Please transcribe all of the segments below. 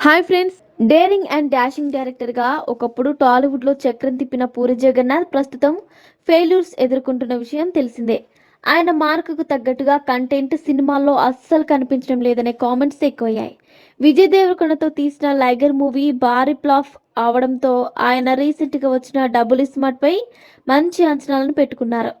Hi friends daring and dashing డైరెక్టర్గా ఒకప్పుడు టాలీవుడ్లో చక్రం తిప్పిన పూరి జగన్నాథ్ ప్రస్తుతం ఫెయిల్యూర్స్ ఎదుర్కొంటున్న విషయం తెలిసిందే. ఆయన మార్కుకు తగ్గట్టుగా కంటెంట్ సినిమాల్లో అస్సలు కనిపించడం లేదనే కామెంట్స్ ఎక్కువయ్యాయి. విజయ్ దేవరకొండతో తీసిన లైగర్ మూవీ భారీ ప్లాఫ్ అవడంతో ఆయన రీసెంట్గా వచ్చిన డబుల్ ఇస్మార్ట్పై మంచి అంచనాలను పెట్టుకున్నారు.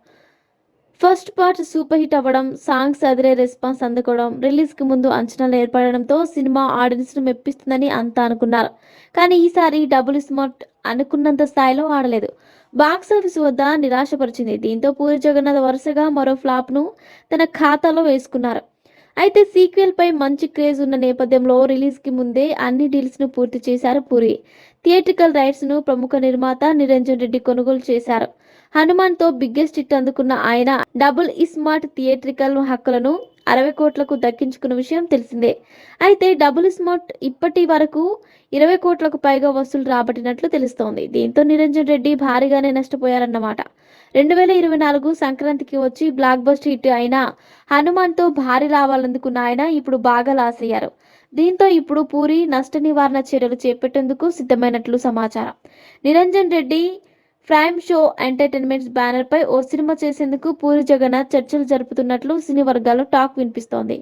ఫస్ట్ పార్ట్ సూపర్ హిట్ అవ్వడం సాంగ్స్ అదిరే రెస్పాన్స్ అందుకోవడం రిలీజ్కి ముందు అంచనాలు ఏర్పడడంతో సినిమా ఆడియన్స్ను మెప్పిస్తుందని అంతా అనుకున్నారు. కానీ ఈసారి డబుల్ స్మార్ట్ అనుకున్నంత స్థాయిలో ఆడలేదు. బాక్స్ ఆఫీస్ వద్ద నిరాశపరిచింది. దీంతో పూరి జగన్నాథ్ వరుసగా మరో ఫ్లాప్ను తన ఖాతాలో వేసుకున్నారు. అయితే సీక్వెల్ పై మంచి క్రేజ్ ఉన్న నేపథ్యంలో రిలీజ్కి ముందే అన్ని డీల్స్ను పూర్తి చేశారు పూరి. థియేట్రికల్ రైట్స్ను ప్రముఖ నిర్మాత నిరంజన్ రెడ్డి కొనుగోలు చేశారు. హనుమాన్తో బిగ్గెస్ట్ హిట్ అందుకున్న ఆయన డబుల్ ఇస్మార్ట్ థియేట్రికల్ హక్కులను అరవై కోట్లకు దక్కించుకున్న విషయం తెలిసిందే. అయితే డబుల్ స్మార్ట్ ఇప్పటి వరకు ఇరవై కోట్లకు పైగా వసూలు రాబట్టినట్లు తెలుస్తోంది. దీంతో నిరంజన్ రెడ్డి భారీగానే నష్టపోయారన్నమాట. రెండు వేల ఇరవై నాలుగు సంక్రాంతికి వచ్చి బ్లాక్ బస్టర్ హిట్ అయిన హనుమాన్తో భారీ లాభాలందుకున్న ఆయన ఇప్పుడు బాగా లాస్ అయ్యారు. దీంతో ఇప్పుడు పూరి నష్ట నివారణ చర్యలు చేపట్టేందుకు సిద్ధమైనట్లు సమాచారం. Niranjan Reddy prime show entertainments banner పై ఓ సినిమా చేసేందుకు పూరి జగన్నాథ్ చర్చలు జరుపుతున్నట్లు సినీ వర్గాల్లో టాక్ వినిపిస్తోంది.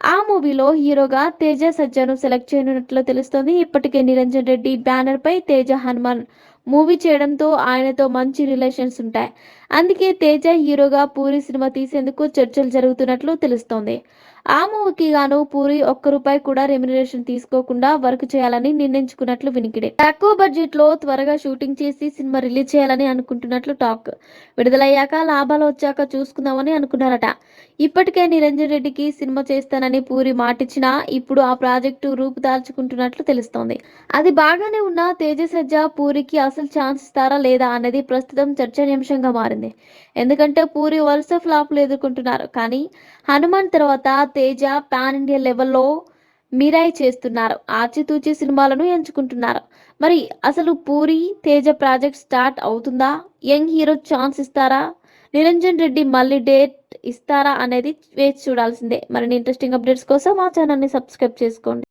ఆ మూవీలో హీరోగా తేజ సజ్జను సెలెక్ట్ చేయనున్నట్లు తెలుస్తోంది. ఇప్పటికే నిరంజన్ రెడ్డి బ్యానర్ పై తేజ హనుమాన్ మూవీ చేయడంతో ఆయనతో మంచి రిలేషన్స్ ఉంటాయి. అందుకే తేజ హీరోగా పూరి సినిమా తీసేందుకు చర్చలు జరుగుతున్నట్లు తెలుస్తోంది. ఆ మూవీకి గాను పూరి ఒక్క రూపాయి కూడా రెమ్యునరేషన్ తీసుకోకుండా వర్క్ చేయాలని నిర్ణయించుకున్నట్లు వినికిడే. తక్కువ బడ్జెట్లో త్వరగా షూటింగ్ చేసి సినిమా రిలీజ్ చేయాలని అనుకుంటున్నట్లు టాక్ విడుదలయ్యాక లాభాలు వచ్చాక చూసుకుందామని అనుకున్నారట. ఇప్పటికే నిరంజన్ రెడ్డికి సినిమా చేస్తానని పూరి మాటిచ్చినా ఇప్పుడు ఆ ప్రాజెక్టు రూపుదాల్చుకుంటున్నట్లు తెలుస్తోంది. అది బాగానే ఉన్న తేజసజ్జ పూరికి అసలు ఛాన్స్ ఇస్తారా లేదా అనేది ప్రస్తుతం చర్చనీయాంశంగా మారింది. ఎందుకంటే పూరి వరుస ఫ్లాప్లు ఎదుర్కొంటున్నారు. కానీ హనుమాన్ తర్వాత తేజ పాన్ ఇండియా లెవెల్లో మీరాయి చేస్తున్నారు. ఆచితూచి సినిమాలను ఎంచుకుంటున్నారు. మరి అసలు పూరి తేజ ప్రాజెక్ట్ స్టార్ట్ అవుతుందా? యంగ్ హీరో ఛాన్స్ ఇస్తారా? నిరంజన్ రెడ్డి మళ్ళీ డేట్ ఇస్తారా అనేది వేచి చూడాల్సిందే. మరిన్ని ఇంట్రెస్టింగ్ అప్డేట్స్ కోసం మా ఛానల్ని సబ్స్క్రైబ్ చేసుకోండి.